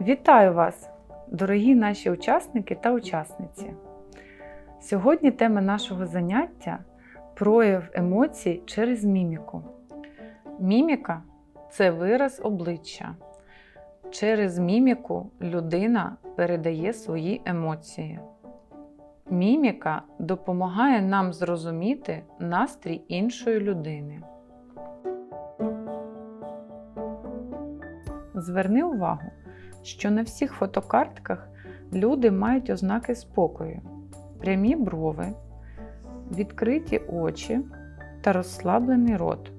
Вітаю вас, дорогі наші учасники та учасниці. Сьогодні тема нашого заняття прояв емоцій через міміку. Міміка це вираз обличчя. Через міміку людина передає свої емоції. Міміка допомагає нам зрозуміти настрій іншої людини. Зверни увагу, що на всіх фотокартках люди мають ознаки спокою, прямі брови, відкриті очі та розслаблений рот.